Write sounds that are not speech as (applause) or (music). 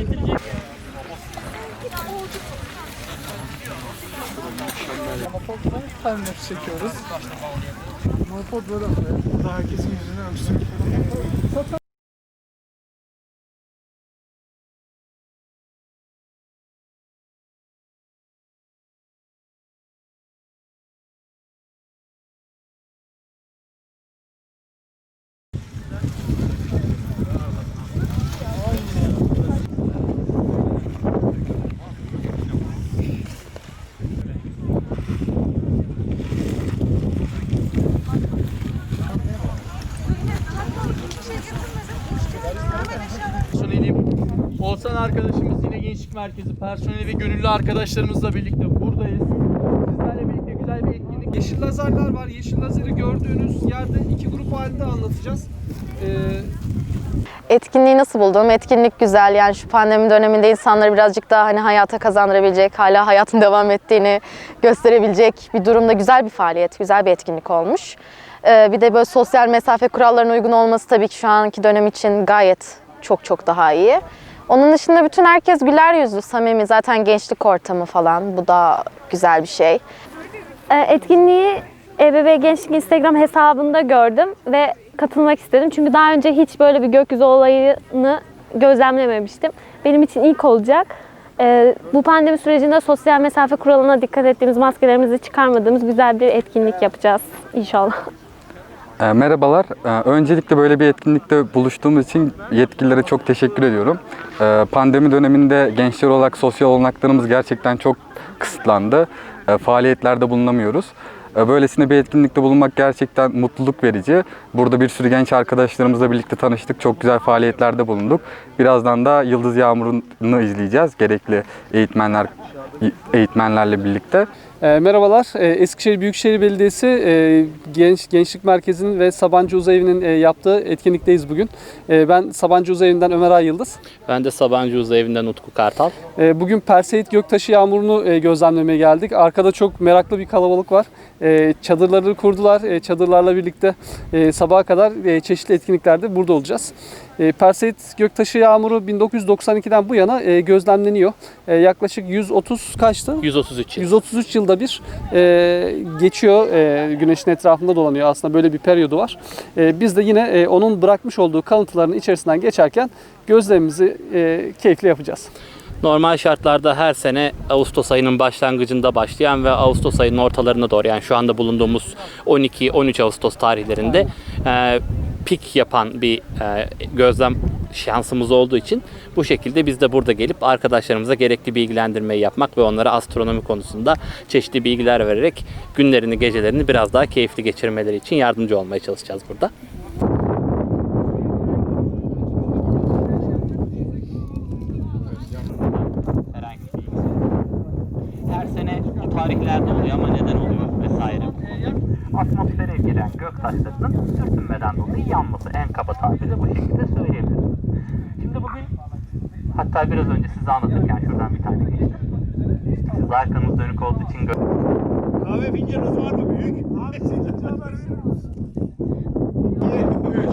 getirecek. Monopodla time lapse çekiyoruz. Monopod böyle oluyor. Burada herkesin yüzünü ölçtürüp personelim. Olsan arkadaşımız yine Gençlik Merkezi personeli ve gönüllü arkadaşlarımızla birlikte buradayız. Sizlerle birlikte güzel bir etkinlik. Yeşil lazerler var. Yeşil lazeri gördüğünüz yerde iki grup halinde anlatacağız. Ee, Etkinliği nasıl buldum? Etkinlik güzel. Yani şu pandemi döneminde insanları birazcık daha hani hayata kazandırabilecek, hala hayatın (laughs) devam ettiğini gösterebilecek bir durumda güzel bir faaliyet, güzel bir etkinlik olmuş. Ee, bir de böyle sosyal mesafe kurallarına uygun olması tabii ki şu anki dönem için gayet çok çok daha iyi. Onun dışında bütün herkes güler yüzlü, samimi. Zaten gençlik ortamı falan. Bu da güzel bir şey. E, etkinliği EBB Gençlik Instagram hesabında gördüm ve katılmak istedim. Çünkü daha önce hiç böyle bir gökyüzü olayını gözlemlememiştim. Benim için ilk olacak. E, Bu pandemi sürecinde sosyal mesafe kuralına dikkat ettiğimiz, maskelerimizi çıkarmadığımız güzel bir etkinlik yapacağız inşallah. E, Merhabalar. E, Öncelikle böyle bir etkinlikte buluştuğumuz için yetkililere çok teşekkür ediyorum. E, Pandemi döneminde gençler olarak sosyal olanaklarımız gerçekten çok kısıtlandı. Faaliyetlerde bulunamıyoruz. E, Böylesine bir etkinlikte bulunmak gerçekten mutluluk verici. Burada bir sürü genç arkadaşlarımızla birlikte tanıştık. Çok güzel faaliyetlerde bulunduk. Birazdan da Yıldız Yağmuru'nu izleyeceğiz. Gerekli eğitmenler eğitmenlerle birlikte. E, merhabalar. E, Eskişehir Büyükşehir Belediyesi e, Genç Gençlik Merkezi'nin ve Sabancı Uzayevi'nin e, yaptığı etkinlikteyiz bugün. E, ben Sabancı Uzayevi'nden Ömer Ay Yıldız. Ben de Sabancı Uzayevi'nden Utku Kartal. E, bugün Perseit Göktaşı Yağmuru'nu e, gözlemlemeye geldik. Arkada çok meraklı bir kalabalık var. E, çadırları kurdular. E, çadırlarla birlikte e, sabaha kadar e, çeşitli etkinliklerde burada olacağız. E, Perseit Göktaşı Yağmuru 1992'den bu yana e, gözlemleniyor. E, yaklaşık 130 kaçtı? 133 yıl. 133 yılda bir e, geçiyor e, güneşin etrafında dolanıyor aslında böyle bir periyodu var. E, biz de yine e, onun bırakmış olduğu kalıntıların içerisinden geçerken gözlemimizi e, keyifli yapacağız. Normal şartlarda her sene Ağustos ayının başlangıcında başlayan ve Ağustos ayının ortalarına doğru yani şu anda bulunduğumuz 12-13 Ağustos tarihlerinde e, pik yapan bir e, gözlem şansımız olduğu için bu şekilde biz de burada gelip arkadaşlarımıza gerekli bilgilendirmeyi yapmak ve onlara astronomi konusunda çeşitli bilgiler vererek günlerini, gecelerini biraz daha keyifli geçirmeleri için yardımcı olmaya çalışacağız burada. Her sene bu tarihlerde oluyor ama neden oluyor vesaire. atmosfere giren gök taşlarının sürtünmeden dolayı yanması en kaba tabirle bu şekilde söyleyebiliriz. Şimdi bugün hatta biraz önce size anlatırken şuradan bir tane geçti. Siz arkanız dönük olduğu için gö- Kahve fincanınız var mı büyük? Var mı? Bu eski bir